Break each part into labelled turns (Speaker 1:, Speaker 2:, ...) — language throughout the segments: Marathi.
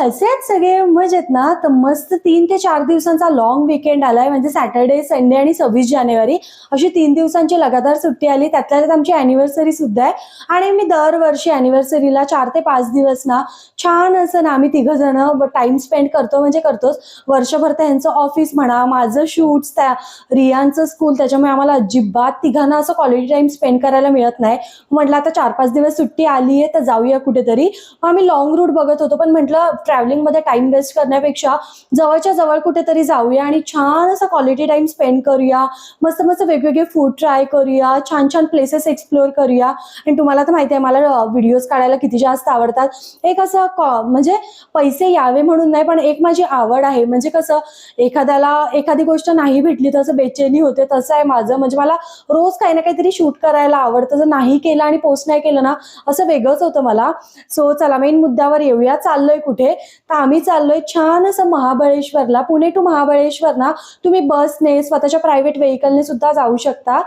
Speaker 1: जय कसे आहेत सगळे मजेत ना? तर मस्त तीन ते चार दिवसांचा लॉंग विकेंड आलाय. म्हणजे सॅटर्डे संडे आणि सव्वीस जानेवारी अशी तीन दिवसांची लगातार सुट्टी आली. त्यातल्या त्यात आमची अॅनिव्हर्सरी सुद्धा आहे. आणि मी दरवर्षी अॅनिव्हर्सरीला चार ते पाच दिवस ना छान असं ना आम्ही तिघ जण टाइम स्पेंड करतो. म्हणजे करतोच. वर्षभर त्यांचं ऑफिस म्हणा माझं शूट्स त्या रियांचं स्कूल त्याच्यामुळे आम्हाला अजिबात तिघांना असं क्वालिटी टाइम स्पेंड करायला मिळत नाही. म्हटलं आता चार पाच दिवस सुट्टी आली आहे तर जाऊया कुठेतरी. मग आम्ही लॉंग रूट बघत होतो. पण म्हटलं ट्रॅव्हलिंगमध्ये टाइम वेस्ट करण्यापेक्षा जवळच्या जवळ कुठेतरी जाऊया आणि छान असा क्वालिटी टाइम स्पेंड करूया. मस्त मस्त वेगवेगळे फूड ट्राय करूया छान छान प्लेसेस एक्सप्लोअर करूया. आणि तुम्हाला तर माहिती आहे मला व्हिडिओज काढायला किती जास्त आवडतात. एक असं म्हणजे पैसे यावे म्हणून नाही पण एक माझी आवड आहे. म्हणजे कसं एखाद्याला एखादी गोष्ट नाही भेटली तर बेचेनी बेचैनी होते तसं आहे माझं. म्हणजे मला रोज काही ना काहीतरी शूट करायला आवडतं. जर नाही केलं आणि पोस्ट नाही केलं ना असं वेगळंच होतं मला. सो चला मेन मुद्द्यावर येऊया. चाललोय कुठे? तर आम्ही चाललोय छान असं महाबळेश्वरला. पुणे टू महाबळेश्वर ना तुम्ही बसने स्वतःच्या प्रायव्हेट व्हेकलने सुद्धा जाऊ शकता.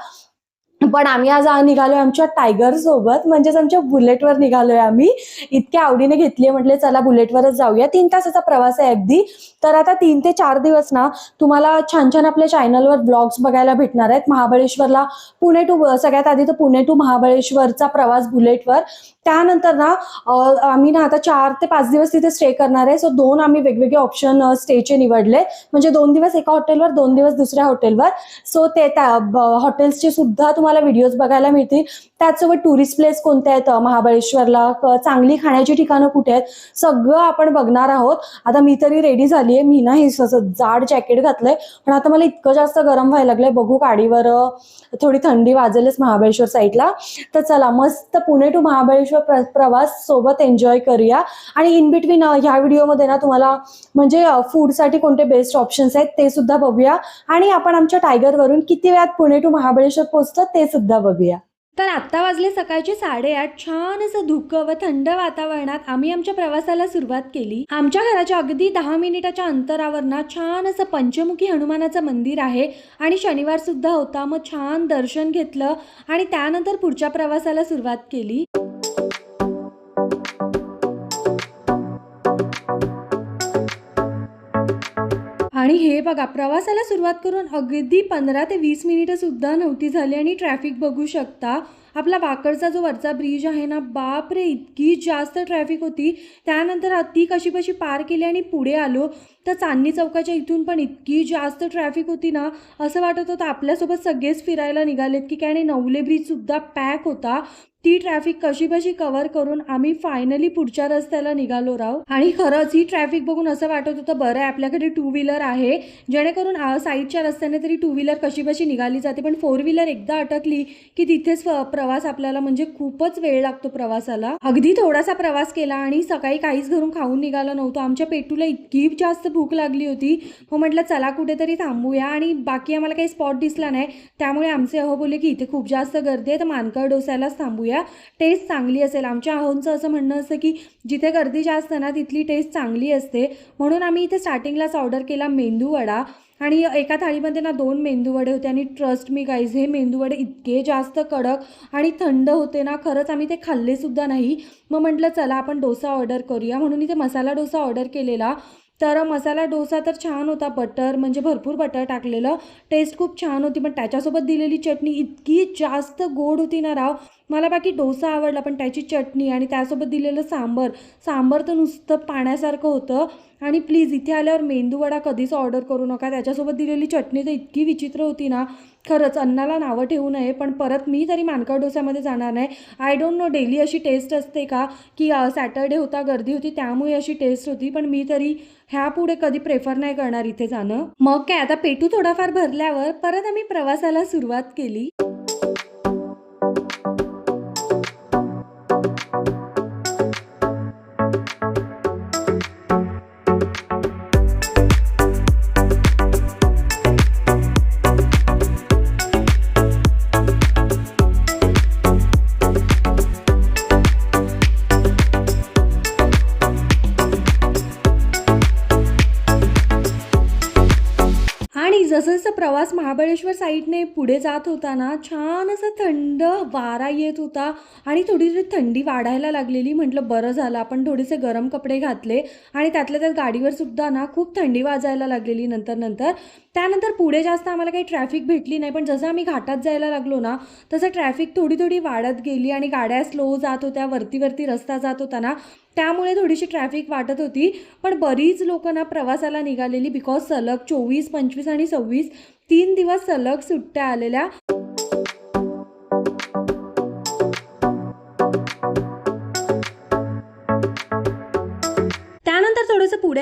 Speaker 1: पण आम्ही आज निघालोय आमच्या टायगर सोबत. म्हणजेच आमच्या बुलेटवर निघालोय आम्ही. इतक्या आवडीने घेतली म्हटले चला बुलेटवरच जाऊया. तीन तासाचा प्रवास आहे अगदी. तर आता तीन ते चार दिवस ना तुम्हाला छान छान आपल्या चॅनलवर ब्लॉग्स बघायला भेटणार आहेत. महाबळेश्वरला पुणे टू सगळ्यात आधी तर पुणे टू महाबळेश्वरचा प्रवास बुलेटवर त्यानंतर ना आम्ही ना आता चार ते पाच दिवस तिथे स्टे करणार आहे. सो दोन आम्ही वेगवेगळे ऑप्शन स्टेचे निवडले. म्हणजे दोन दिवस एका हॉटेलवर दोन दिवस दुसऱ्या हॉटेलवर सो ते त्या ब- हॉटेल्सचे सुद्धा तुम्हाला व्हिडिओज बघायला मिळतील. त्याचसोबत टुरिस्ट प्लेस कोणते आहेत? महाबळेश्वरला चांगली खाण्याची ठिकाणं कुठे आहेत? सगळं आपण बघणार आहोत. आता मी तरी रेडी झाली आहे मी ना हे असं जाड जॅकेट घातलंय. पण आता मला इतकं जास्त गरम व्हायला लागलंय. बघू गाडीवर थोडी थंडी वाजेलच महाबळेश्वर साईडला तर चला मस्त पुणे टू महाबळेश्वर प्रवास सोबत एन्जॉय करूया. आणि इन बिटवीन ह्या व्हिडिओमध्ये ना तुम्हाला म्हणजे फूडसाठी कोणते बेस्ट ऑप्शन्स आहेत ते सुद्धा बघूया. आणि आपण आमच्या टायगरवरून किती वेळात पुणे टू महाबळेश्वर पोहोचतो ते सुद्धा बघूया.
Speaker 2: तर आत्ता वाजले सकाळचे साडेआठ. छान असं धुकं व थंड वातावरणात आम्ही आमच्या प्रवासाला सुरुवात केली. आमच्या घराच्या अगदी दहा मिनिटाच्या अंतरावर ना छान असं पंचमुखी हनुमानाचं मंदिर आहे आणि शनिवार सुद्धा होता. मग छान दर्शन घेतलं आणि त्यानंतर पुढच्या प्रवासाला सुरुवात केली. आणि हे बघा प्रवासाला सुरुवात करून अगदी पंधरा ते वीस मिनिटं सुद्धा नव्हती झाली आणि ट्रॅफिक बघू शकता. आपला वाकडचा जो वरचा ब्रिज आहे ना बाप रे इतकी जास्त ट्रॅफिक होती. त्यानंतर ती कशी कशी पार केली आणि पुढे आलो तर चांदणी चौकाच्या इथून पण इतकी जास्त ट्रॅफिक होती ना असं वाटत होतं आपल्यासोबत सगळेच फिरायला निघालेत की काय आणि नवले ब्रिजसुद्धा पॅक होता. ती ट्रॅफिक कशी कशी कव्हर करून आम्ही फायनली पुढच्या रस्त्याला निघालो राव. आणि खरंच ही ट्रॅफिक बघून असं वाटत होतं बरं आहे आपल्याकडे टू व्हीलर आहे. जेणेकरून साईडच्या रस्त्याने तरी टू व्हीलर कशी निघाली जाते. पण फोर व्हीलर एकदा अटकली की तिथेच प्रवास आपल्याला म्हणजे खूपच वेळ लागतो प्रवासाला. अगदी थोडासा प्रवास केला आणि सकाळी काहीच घरून खाऊन निघालं नव्हतं. आमच्या पेटूला इतकी जास्त भूक लागली होती. मग म्हटलं चला कुठेतरी थांबूया. आणि बाकी आम्हाला काही स्पॉट दिसला नाही. त्यामुळे आमचे अहो बोलले की इथे खूप जास्त गर्दी आहे तर मानकर डोस्यालाच थांबूया. टेस्ट चांगली असेल. आमच्या अहोंचं असं म्हणणं असतं की जिथे गर्दी जास्त ना तिथली टेस्ट चांगली असते. म्हणून आम्ही इथे स्टार्टिंगलाच ऑर्डर केला मेंदूवडा आणि एका थाळीमध्ये ना दोन मेंदूवडे होते. आणि ट्रस्ट मी गाईज हे मेंदूवडे इतके जास्त कडक आणि थंड होते ना खरंच आम्ही ते खाल्लेसुद्धा नाही. मग म्हटलं चला आपण डोसा ऑर्डर करूया. म्हणून इथे मसाला डोसा ऑर्डर केलेला. तर मसाला डोसा तर छान होता बटर म्हणजे भरपूर बटर टाकलेलं. टेस्ट खूप छान होती पण त्याच्यासोबत दिलेली चटणी इतकी जास्त गोड होती ना राव. मला बाकी डोसा आवडला पण त्याची चटणी आणि त्यासोबत दिलेलं सांबर. सांबर तर नुसतं पाण्यासारखं होतं. आणि प्लीज इथे आल्यावर मेंदूवडा कधीच ऑर्डर करू नका. त्याच्यासोबत दिलेली चटणी तर इतकी विचित्र होती ना. खरंच अन्नाला नावं ठेवू नये पण परत मी तरी मानकर डोस्यामध्ये जाणार नाही. आय डोंट नो डेली अशी टेस्ट असते का? की सॅटर्डे होता गर्दी होती त्यामुळे अशी टेस्ट होती पण मी तरी ह्या पुढे कधी प्रेफर नाही करणार इथे जाणं. मग काय आता पेटू थोडाफार भरल्यावर परत आम्ही प्रवासाला सुरुवात केली. आणि जसं प्रवास महाबळेश्वर साईडने पुढे जात होता ना छान असं थंड वारा येत होता आणि थोडी थंडी वाढायला लागलेली. म्हटलं बरं झालं आपण थोडेसे गरम कपडे घातले आणि त्यातल्या त्यात गाडीवर सुद्धा ना खूप थंडी वाजायला लागलेली नंतर नंतर त्यानंतर पुढे जास्त आम्हाला काही ट्रॅफिक भेटली नाही पण जसं आम्ही घाटात जायला लागलो ना तसं ट्रॅफिक थोडी थोडी वाढत गेली आणि गाड्या स्लो जात होत्या वरती वरती रस्ता जात होता ना त्यामुळे थोडीशी ट्रॅफिक वाटत होती. पण बरीच लोक ना प्रवासाला निघालेली बिकॉज सलग चोवीस पंचवीस आणि सव्वीस तीन दिवस सलग सुट्ट्या आलेल्या.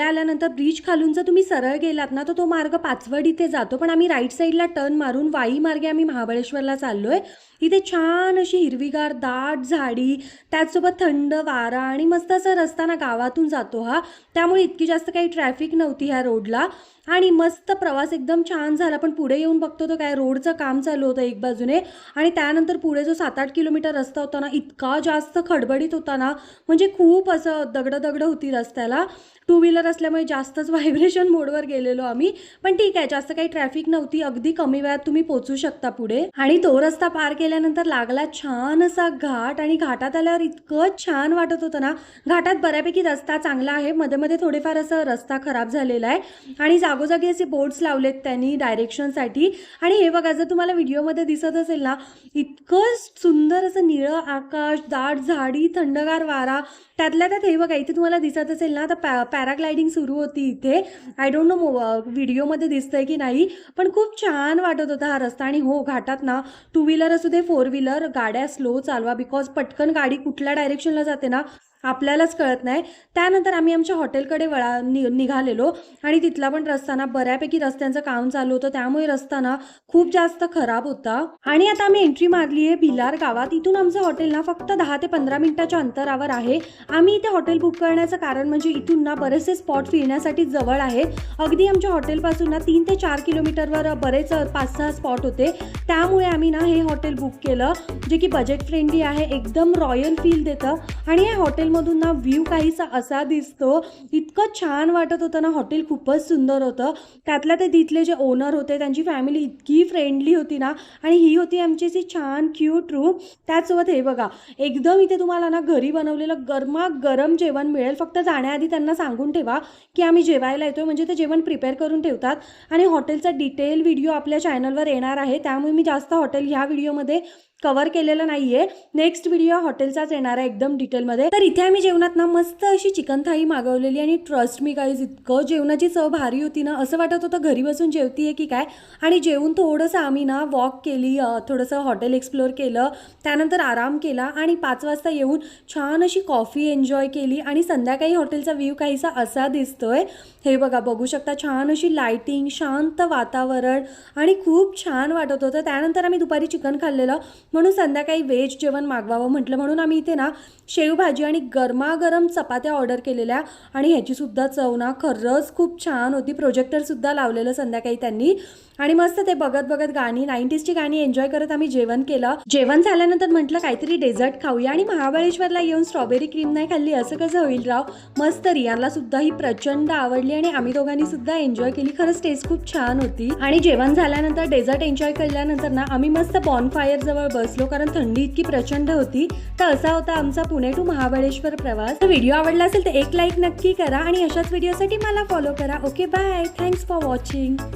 Speaker 2: पुढे आल्यानंतर ब्रिज खालून जर तुम्ही सरळ गेलात ना तर तो मार्ग पाचवड इथे जातो. पण आम्ही राईट साईडला टर्न मारून वाई मार्गे आम्ही महाबळेश्वरला चाललोय. इथे छान अशी हिरवीगार दाट झाडी त्याचसोबत थंड वारा आणि मस्त असा रस्ता ना गावातून जातो हा. त्यामुळे इतकी जास्त काही ट्रॅफिक नव्हती ह्या रोडला आणि मस्त प्रवास एकदम छान झाला. पण पुढे येऊन बघतो तर काय रोडचं काम चालू होतं एक बाजूने. आणि त्यानंतर पुढे जो सात आठ किलोमीटर रस्ता होता ना इतका जास्त खडबडीत होता ना म्हणजे खूप असं दगडं दगडं होती रस्त्याला. टू व्हीलर असल्यामुळे जास्तच व्हायब्रेशन मोडवर गेलेलो आम्ही. पण ठीक आहे जास्त काही ट्रॅफिक नव्हती. अगदी कमी वेळात तुम्ही पोचू शकता पुढे. आणि तो रस्ता पार केल्यानंतर लागला छान असा घाट आणि घाटात आल्यावर इतकं छान वाटत होतं ना. घाटात बऱ्यापैकी रस्ता चांगला आहे. मध्ये मध्ये थोडेफार असं रस्ता खराब झालेला आहे. आणि जागोजागी असे बोर्ड्स लावलेत त्यांनी डायरेक्शनसाठी आणि हे बघा जर तुम्हाला व्हिडिओमध्ये दिसत असेल ना इतकं सुंदर असं निळं आकाश दाट झाडी थंडगार वारा. त्यातल्या त्यात हे बघा इथे तुम्हाला दिसत असेल ना तर पॅ पॅराग्लायडिंग सुरू होती इथे. आय डोंट नो व्हिडिओमध्ये दिसतंय की नाही पण खूप छान वाटत होता हा रस्ता. आणि हो घाटात ना टू व्हीलर असू दे फोर व्हीलर गाड्या स्लो चालवा बिकॉज पटकन गाडी कुठल्या डायरेक्शनला जाते ना आपल्यालाच कळत नाही. त्यानंतर आम्ही आमच्या हॉटेलकडे वळा नि निघालेलो आणि तिथला पण रस्ता ना बऱ्यापैकी रस्त्यांचं काम चालू होतं. त्यामुळे रस्ता ना खूप जास्त खराब होता. आणि आता आम्ही एंट्री मारली आहे भिलार गावात. इथून आमचं हॉटेल ना फक्त दहा ते पंधरा मिनिटाच्या अंतरावर आहे. आम्ही इथे हॉटेल बुक करण्याचं कारण म्हणजे इथून ना बरेचसे स्पॉट फिरण्यासाठी जवळ आहेत अगदी आमच्या हॉटेलपासून ना तीन ते चार किलोमीटरवर बरेच पाच सहा स्पॉट होते. त्यामुळे आम्ही ना हे हॉटेल बुक केलं जे की बजेट फ्रेंडली आहे एकदम रॉयल फील देतं. आणि या हॉटेलमधून ना व्ह्यू काहीसा असा दिसतो. इतकं छान वाटत होतं ना हॉटेल खूपच सुंदर होतं. त्यातल्या ते तिथले जे ओनर होते त्यांची फॅमिली इतकी फ्रेंडली होती ना आणि ही होती आमची अशी छान क्यूट रूम. त्याचसोबत हे बघा एकदम इथे तुम्हाला ना घरी बनवलेलं गरमागरम जेवण मिळेल. फक्त जाण्याआधी त्यांना सांगून ठेवा की आम्ही जेवायला येतो म्हणजे ते जेवण प्रिपेअर करून ठेवतात. आणि हॉटेलचा डिटेल व्हिडिओ आपल्या चॅनलवर येणार आहे. त्यामुळे मी जास्त हॉटेल ह्या व्हिडिओमध्ये कवर केलेलं नाहीये. नेक्स्ट व्हिडिओ हॉटेलचाच येणार आहे एकदम डिटेलमध्ये तर इथे आम्ही जेवणात ना मस्त अशी चिकन थाळी मागवलेली आणि ट्रस्ट मी काही इतकं जेवणाची चव भारी होती ना. असं वाटत होतं घरी बसून जेवतीये की काय? आणि जेवून थोडंसं आम्ही ना वॉक केली थोडंसं हॉटेल एक्सप्लोअर केलं. त्यानंतर आराम केला आणि पाच वाजता येऊन छान अशी कॉफी एन्जॉय केली आणि संध्याकाळी हॉटेलचा व्ह्यू काहीसा असा दिसतोय. हे बघा बघू शकता छान अशी लायटिंग शांत वातावरण आणि खूप छान वाटत होतं. त्यानंतर आम्ही दुपारी चिकन खाल्लेलं. म्हणून संध्याकाळी व्हेज जेवण मागवावं म्हटलं. म्हणून आम्ही इथे ना शेवभाजी आणि गरमागरम चपात्या ऑर्डर केलेल्या आणि ह्याचीसुद्धा चव ना खरंच खूप छान होती. प्रोजेक्टरसुद्धा लावलेलं संध्याकाळी त्यांनी. आणि मस्त ते बघत बघत गाणी नाईन्टीजची गाणी एन्जॉय करत आम्ही जेवण केलं. जेवण झाल्यानंतर म्हटलं काहीतरी डेझर्ट खाऊया आणि महाबळेश्वरला येऊन स्ट्रॉबेरी क्रीम नाही खाल्ली असं कसं होईल राव? मस्त रियाला सुद्धा ही प्रचंड आवडली आणि आम्ही दोघांनी सुद्धा एन्जॉय केली. खरंच टेस्ट खूप छान होती. आणि जेवण झाल्यानंतर डेझर्ट एन्जॉय केल्यानंतर ना आम्ही मस्त बॉनफायर जवळ बसलो कारण थंडी इतकी प्रचंड होती. तर असा होता आमचा पुणे टू महाबळेश्वर प्रवास. तर व्हिडिओ आवडला असेल तर एक लाईक नक्की करा आणि अशाच व्हिडिओसाठी मला फॉलो करा. Okay bye thanks for watching